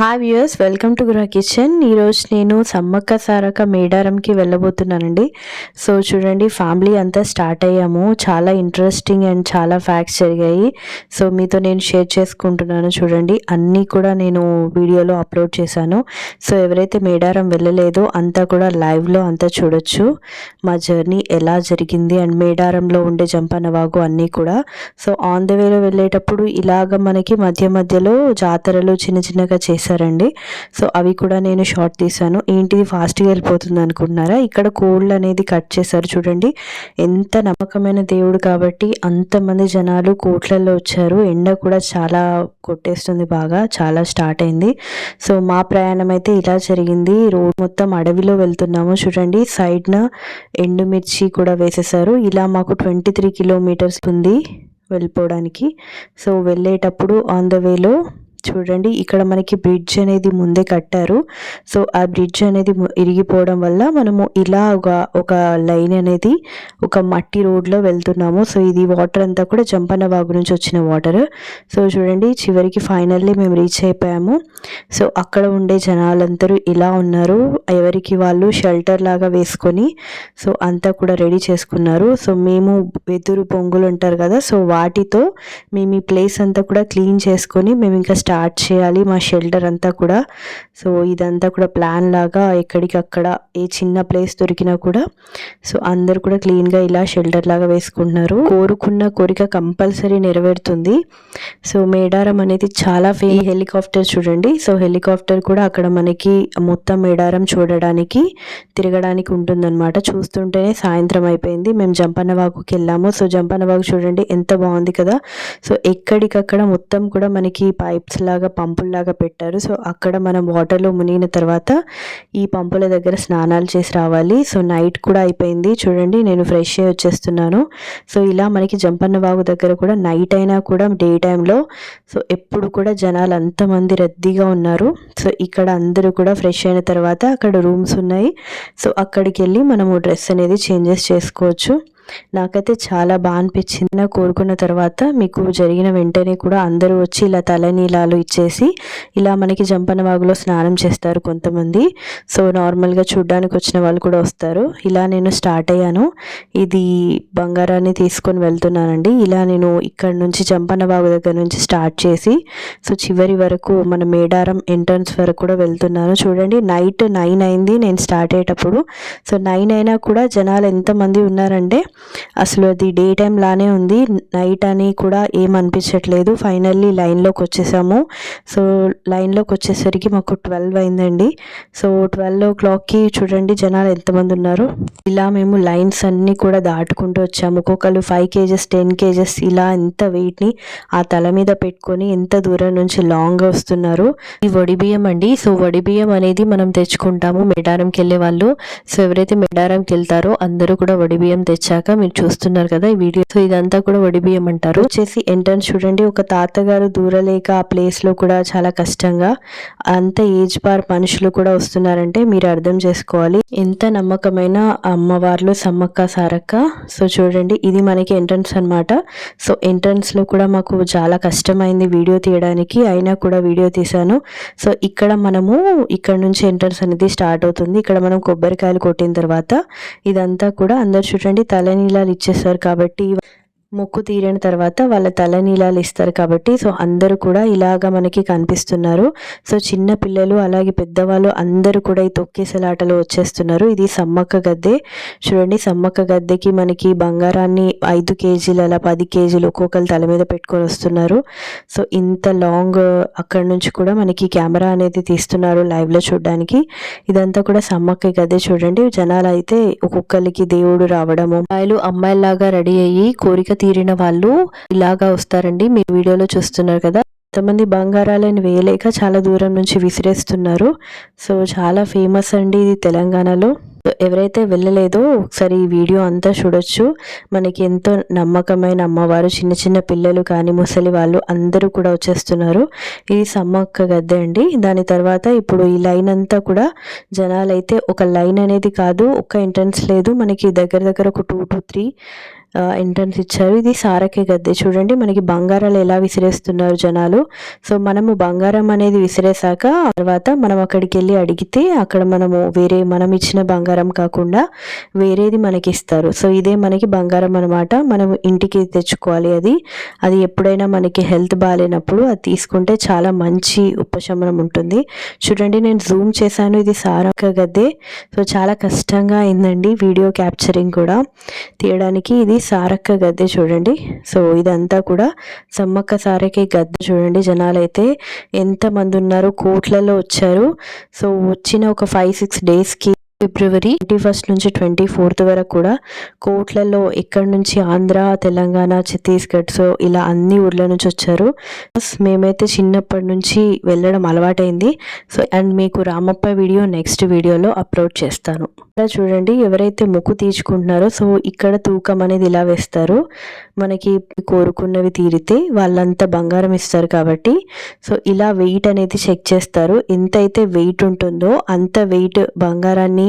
Hi viewers welcome to Gruha kitchen ఈరోజు నేను సమ్మక్క సారక మేడారంకి వెళ్ళబోతున్నానండి. సో చూడండి ఫ్యామిలీ అంతా స్టార్ట్ అయ్యాము. చాలా ఇంట్రెస్టింగ్ అండ్ చాలా ఫ్యాక్ట్స్ జరిగాయి. సో మీతో నేను షేర్ చేసుకుంటున్నాను చూడండి. అన్నీ కూడా నేను వీడియోలో అప్లోడ్ చేశాను. సో ఎవరైతే మేడారం వెళ్ళలేదో అంతా కూడా లైవ్లో అంతా చూడొచ్చు. మా జర్నీ ఎలా జరిగింది అండ్ మేడారంలో ఉండే జంపనవాగు అన్నీ కూడా. సో ఆన్ ద వేలో వెళ్ళేటప్పుడు ఇలాగ మనకి మధ్య మధ్యలో జాతరలు చిన్న చిన్నగా చేశారండి. సో అవి కూడా నేను షార్ట్ తీసాను ఏంటిది ఫాస్ట్గా వెళ్ళిపోతుంది అనుకుంటున్నారా? ఇక్కడ కోళ్ళు అనేది కట్ చేశారు చూడండి. ఎంత నమ్మకమైన దేవుడు కాబట్టి అంతమంది జనాలు కోట్లలో వచ్చారు. ఎండ కూడా చాలా కొట్టేస్తుంది బాగా చాలా స్టార్ట్ అయింది. సో మా ప్రయాణం అయితే ఇలా జరిగింది. రోడ్ మొత్తం అడవిలో వెళ్తున్నాము చూడండి. సైడ్న ఎండుమిర్చి కూడా వేసేసారు. ఇలా మాకు ట్వంటీ త్రీ కిలోమీటర్స్ ఉంది వెళ్ళిపోవడానికి. సో వెళ్ళేటప్పుడు ఆన్ ద వేలో చూడండి. ఇక్కడ మనకి బ్రిడ్జ్ అనేది ముందే కట్టారు. సో ఆ బ్రిడ్జ్ అనేది ఇరిగిపోవడం వల్ల మనము ఇలా ఒక ఒక లైన్ అనేది ఒక మట్టి రోడ్లో వెళ్తున్నాము. సో ఇది వాటర్ అంతా కూడా జంపన్న వాగు నుంచి వచ్చిన వాటర్ సో చూడండి. చివరికి ఫైనల్లీ మేము రీచ్ అయిపోయాము. సో అక్కడ ఉండే జనాలందరూ ఇలా ఉన్నారు. ఎవరికి వాళ్ళు షెల్టర్ లాగా వేసుకొని సో అంతా కూడా రెడీ చేసుకున్నారు. సో మేము వెదురు పొంగులు ఉంటారు కదా సో వాటితో మేము ఈ ప్లేస్ అంతా కూడా క్లీన్ చేసుకొని మేము ఇంకా స్టార్ట్ చేయాలి మా షెల్టర్ అంతా కూడా. సో ఇదంతా కూడా ప్లాన్ లాగా ఎక్కడికక్కడ ఏ చిన్న ప్లేస్ దొరికినా కూడా. సో అందరు కూడా క్లీన్గా ఇలా షెల్టర్ లాగా వేసుకుంటున్నారు. కోరుకున్న కోరిక కంపల్సరీ నెరవేరుతుంది. సో మేడారం అనేది చాలా ఫే హెలికాప్టర్ చూడండి. సో హెలికాప్టర్ కూడా అక్కడ మనకి మొత్తం మేడారం చూడడానికి తిరగడానికి ఉంటుందన్నమాట. చూస్తుంటేనే సాయంత్రం అయిపోయింది. మేము జంపన్నవాకుకి వెళ్ళాము. సో జంపన్న వాగు చూడండి ఎంత బాగుంది కదా. సో ఎక్కడికక్కడ మొత్తం కూడా మనకి పైప్స్ లాగా పంపుల్లాగా పెట్టారు. సో అక్కడ మనం వాటర్లో మునిగిన తర్వాత ఈ పంపుల దగ్గర స్నానాలు చేసి రావాలి. సో నైట్ కూడా అయిపోయింది. చూడండి నేను ఫ్రెష్ అయ్యి వచ్చేస్తున్నాను. సో ఇలా మనకి జంపన్న వాగు దగ్గర కూడా నైట్ అయినా కూడా డే టైంలో సో ఎప్పుడు కూడా జనాలు అంతమంది రద్దీగా ఉన్నారు. సో ఇక్కడ అందరూ కూడా ఫ్రెష్ అయిన తర్వాత అక్కడ రూమ్స్ ఉన్నాయి. సో అక్కడికి వెళ్ళి మనము డ్రెస్ అనేది చేంజెస్ చేసుకోవచ్చు. నాకైతే చాలా బాగా అనిపించింది. నా కోరుకున్న తర్వాత మీకు జరిగిన వెంటనే కూడా అందరూ వచ్చి ఇలా తలనీలాలు ఇచ్చేసి ఇలా మనకి జంపన వాగులో స్నానం చేస్తారు కొంతమంది. సో నార్మల్గా చూడ్డానికి వచ్చిన వాళ్ళు కూడా వస్తారు. ఇలా నేను స్టార్ట్ అయ్యాను. ఇది బంగారాన్ని తీసుకొని వెళ్తున్నానండి. ఇలా నేను ఇక్కడ నుంచి జంపన్న వాగు దగ్గర నుంచి స్టార్ట్ చేసి సో చివరి వరకు మన మేడారం ఎంట్రన్స్ వరకు కూడా వెళ్తున్నాను. చూడండి నైట్ నైన్ అయింది నేను స్టార్ట్ అయ్యేటప్పుడు. సో నైన్ అయినా కూడా జనాలు ఎంతమంది ఉన్నారంటే అసలు అది డే టైం లానే ఉంది. నైట్ అని కూడా ఏం అనిపించట్లేదు. ఫైనల్లీ లైన్లోకి వచ్చేసాము. సో లైన్లోకి వచ్చేసరికి మాకు ట్వెల్వ్ అయిందండి. సో ట్వెల్వ్ ఓ క్లాక్కి చూడండి జనాలు ఎంతమంది ఉన్నారు. ఇలా మేము లైన్స్ అన్నీ కూడా దాటుకుంటూ వచ్చాము. ఒక్కొక్కరు ఫైవ్ కేజెస్ టెన్ కేజెస్ ఇలా ఎంత వెయిట్ని ఆ తల మీద పెట్టుకొని ఎంత దూరం నుంచి లాంగ్ వస్తున్నారు. ఈ వడి బియ్యం అండి. సో వడి బియ్యం అనేది మనం తెచ్చుకుంటాము. మెడారంకి వెళ్ళే వాళ్ళు సో ఎవరైతే మెడారంకి వెళ్తారో అందరూ కూడా వడి బియ్యం తెచ్చాక మీరు చూస్తున్నారు కదా ఈ వీడియో. సో ఇదంతా కూడా వడిబియ్యం అంటారు. వచ్చేసి ఎంట్రన్స్ చూడండి. ఒక తాతగారు దూరలేక ఆ ప్లేస్లో కూడా చాలా కష్టంగా అంత ఏజ్ బార్ మనుషులు కూడా వస్తున్నారంటే మీరు అర్థం చేసుకోవాలి. ఎంత నమ్మకమైన అమ్మవార్లు సమ్మక్క సారక్క. సో చూడండి. ఇది మనకి ఎంట్రన్స్ అనమాట సో ఎంట్రన్స్లో కూడా మాకు చాలా కష్టమైంది వీడియో తీయడానికి. అయినా కూడా వీడియో తీసాను సో ఇక్కడ మనము ఇక్కడ నుంచి ఎంట్రన్స్ అనేది స్టార్ట్ అవుతుంది. ఇక్కడ మనం కొబ్బరికాయలు కొట్టిన తర్వాత ఇదంతా కూడా అందరు చూడండి. తల తలని నీలాలు ఇచ్చేస్తారు కాబట్టి మొక్కు తీరిన తర్వాత వాళ్ళ తల నీలాలు ఇస్తారు కాబట్టి సో అందరూ కూడా ఇలాగా మనకి కనిపిస్తున్నారు. సో చిన్న పిల్లలు అలాగే పెద్దవాళ్ళు అందరూ కూడా ఈ తొక్కేసలాటలో వచ్చేస్తున్నారు. ఇది సమ్మక్క గద్దె. చూడండి సమ్మక్క గద్దెకి మనకి బంగారాన్ని ఐదు కేజీలు అలా పది కేజీలు ఒక్కొక్కరు తల మీద పెట్టుకొని వస్తున్నారు. సో ఇంత లాంగ్ అక్కడ నుంచి కూడా మనకి కెమెరా అనేది తీస్తున్నారు లైవ్లో చూడడానికి. ఇదంతా కూడా సమ్మక్క గద్దె చూడండి. జనాలు అయితే ఒక్కొక్కరికి దేవుడు రావడము అమ్మాయిలు అమ్మాయిలాగా రెడీ అయ్యి కోరిక తీరిన వాళ్ళు ఇలాగా వస్తారండి. మీరు వీడియోలో చూస్తున్నారు కదా. కొంతమంది బంగారాలను వేయలేక చాలా దూరం నుంచి విసిరేస్తున్నారు. సో చాలా ఫేమస్ అండి ఇది తెలంగాణలో. ఎవరైతే వెళ్ళలేదో ఒకసారి ఈ వీడియో అంతా చూడొచ్చు. మనకి ఎంతో నమ్మకమైన అమ్మవారు చిన్న చిన్న పిల్లలు కానీ ముసలి వాళ్ళు అందరూ కూడా వచ్చేస్తున్నారు. ఇది సమ్మక్క గద్దె అండి. దాని తర్వాత ఇప్పుడు ఈ లైన్ అంతా కూడా జనాలైతే ఒక లైన్ అనేది కాదు ఒక ఎంట్రన్స్ లేదు. మనకి దగ్గర దగ్గర ఒక టూ టు త్రీ ఎంట్రన్స్ ఇచ్చారు. ఇది సారకే గద్దె. చూడండి మనకి బంగారాలు ఎలా విసిరేస్తున్నారు జనాలు. సో మనము బంగారం అనేది విసిరేసాక తర్వాత మనం అక్కడికి వెళ్ళి అడిగితే అక్కడ మనము వేరే మనం ఇచ్చిన బంగారం కాకుండా వేరేది మనకి ఇస్తారు సో ఇదే మనకి బంగారం అనమాట మనం ఇంటికి తెచ్చుకోవాలి అది. అది ఎప్పుడైనా మనకి హెల్త్ బాగాలేనప్పుడు అది తీసుకుంటే చాలా మంచి ఉపశమనం ఉంటుంది. చూడండి నేను జూమ్ చేశాను. ఇది సారక గద్దె. సో చాలా కష్టంగా అయిందండి వీడియో క్యాప్చరింగ్ కూడా. తీయడానికి ఇది సారక్క గద్దె చూడండి. సో ఇదంతా కూడా సమ్మక్క సారకి గద్దె చూడండి. జనాలైతే ఎంతమంది ఉన్నారు కోట్లలో వచ్చారు. సో వచ్చిన ఒక ఫైవ్ సిక్స్ డేస్కి ఫిబ్రవరి ట్వంటీ ఫస్ట్ నుంచి ట్వంటీ ఫోర్త్ వరకు కూడా కోట్లలో ఇక్కడ నుంచి ఆంధ్ర తెలంగాణ ఛత్తీస్గఢ్ సో ఇలా అన్ని ఊర్ల నుంచి వచ్చారు. మేమైతే చిన్నప్పటి నుంచి వెళ్ళడం అలవాటైంది. సో అండ్ మీకు రామప్ప వీడియో నెక్స్ట్ వీడియోలో అప్లోడ్ చేస్తాను. ఇక్కడ చూడండి ఎవరైతే మొక్కు తీర్చుకుంటున్నారో సో ఇక్కడ తూకం అనేది ఇలా వేస్తారు. మనకి కోరుకున్నవి తీరితే వాళ్ళంతా బంగారం ఇస్తారు కాబట్టి. సో ఇలా వెయిట్ అనేది చెక్ చేస్తారు. ఎంతైతే వెయిట్ ఉంటుందో అంత వెయిట్ బంగారాన్ని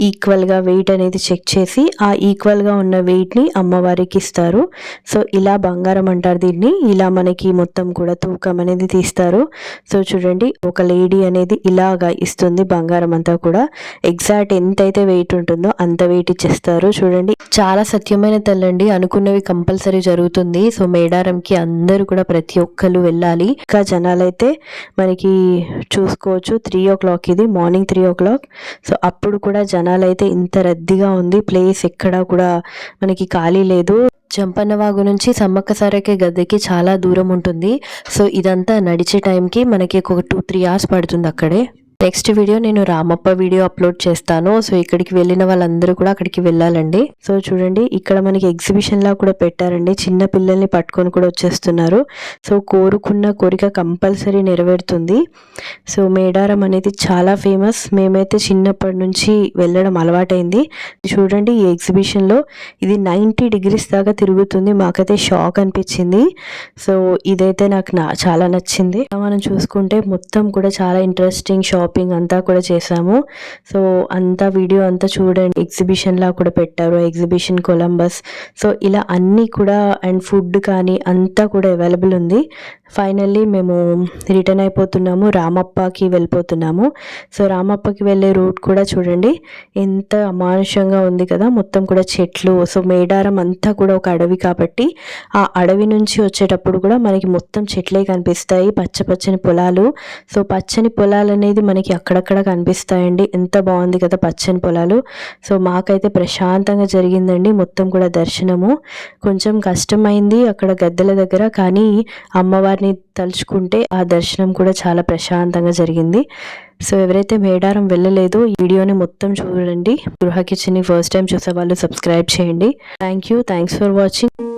ఈక్వల్గా వెయిట్ అనేది చెక్ చేసి ఆ ఈక్వల్గా ఉన్న వెయిట్ని అమ్మవారికి ఇస్తారు. సో ఇలా బంగారం అంటారు దీన్ని. ఇలా మనకి మొత్తం కూడా తూకం అనేది తీస్తారు. సో చూడండి ఒక లేడీ అనేది ఇలాగా ఇస్తుంది బంగారం అంతా కూడా. ఎగ్జాక్ట్ ఎంతైతే వెయిట్ ఉంటుందో అంత వెయిట్ ఇచ్చేస్తారు. చూడండి చాలా సత్యమైన తల్లండి అనుకున్నవి కంపల్సరీ జరుగుతుంది. సో మేడారంకి అందరూ కూడా ప్రతి ఒక్కరు వెళ్ళాలి. ఇంకా జనాలైతే మనకి చూసుకోవచ్చు. త్రీ ఓ క్లాక్ ఇది. Morning three o'clock. సో అప్పుడు కూడా జనాలు అయితే ఇంత రద్దీగా ఉంది. ప్లేస్ ఎక్కడా కూడా మనకి ఖాళీ లేదు. చంపన్నవాగు నుంచి సమ్మక్క సారకే గద్దెకి చాలా దూరం ఉంటుంది. సో ఇదంతా నడిచే టైంకి మనకి ఒక టూ త్రీ అవర్స్ పడుతుంది అక్కడే. నెక్స్ట్ వీడియో నేను రామప్ప వీడియో అప్లోడ్ చేస్తాను. సో ఇక్కడికి వెళ్ళిన వాళ్ళందరూ కూడా అక్కడికి వెళ్ళాలండి. సో చూడండి ఇక్కడ మనకి ఎగ్జిబిషన్ లా కూడా పెట్టారండి. చిన్న పిల్లల్ని పట్టుకొని కూడా వచ్చేస్తున్నారు. సో కోరుకున్న కోరిక కంపల్సరీ నెరవేరుతుంది. సో మేడారం అనేది చాలా ఫేమస్ మేమైతే చిన్నప్పటి నుంచి వెళ్ళడం అలవాటైంది. చూడండి ఈ ఎగ్జిబిషన్లో ఇది నైంటీ డిగ్రీస్ దాకా తిరుగుతుంది. మాకైతే షాక్ అనిపించింది. సో ఇదైతే నాకు చాలా నచ్చింది. మనం చూసుకుంటే మొత్తం కూడా చాలా ఇంట్రెస్టింగ్ షాప్ షాపింగ్ అంతా కూడా చేసాము సో అంతా వీడియో అంతా చూడండి. ఎగ్జిబిషన్ లా కూడా పెట్టారు. Exhibition Columbus. సో ఇలా అన్నీ కూడా అండ్ ఫుడ్ కానీ అంతా కూడా అవైలబుల్ ఉంది. ఫైనల్లీ మేము రిటర్న్ అయిపోతున్నాము. రామప్పకి వెళ్ళిపోతున్నాము. సో రామప్పకి వెళ్ళే రూట్ కూడా చూడండి. ఎంత అమానుషంగా ఉంది కదా. మొత్తం కూడా చెట్లు. సో మేడారం అంతా కూడా ఒక అడవి కాబట్టి ఆ అడవి నుంచి వచ్చేటప్పుడు కూడా మనకి మొత్తం చెట్లే కనిపిస్తాయి. పచ్చ పచ్చని పొలాలు. సో పచ్చని పొలాలు అనేది మనకి అక్కడక్కడ కనిపిస్తాయండి. ఎంత బాగుంది కదా పచ్చని పొలాలు. సో మాకైతే ప్రశాంతంగా జరిగిందండి. మొత్తం కూడా దర్శనము. కొంచెం కష్టమైంది అక్కడ గద్దెల దగ్గర కానీ అమ్మవారిని తలుచుకుంటే ఆ దర్శనం కూడా చాలా ప్రశాంతంగా జరిగింది. సో ఎవరైతే మేడారం వెళ్ళలేదో ఈ వీడియోని మొత్తం చూడండి. గృహ కిచెన్ని ఫస్ట్ టైం చూసే వాళ్ళు సబ్స్క్రైబ్ చేయండి. Thank you. Thanks for watching.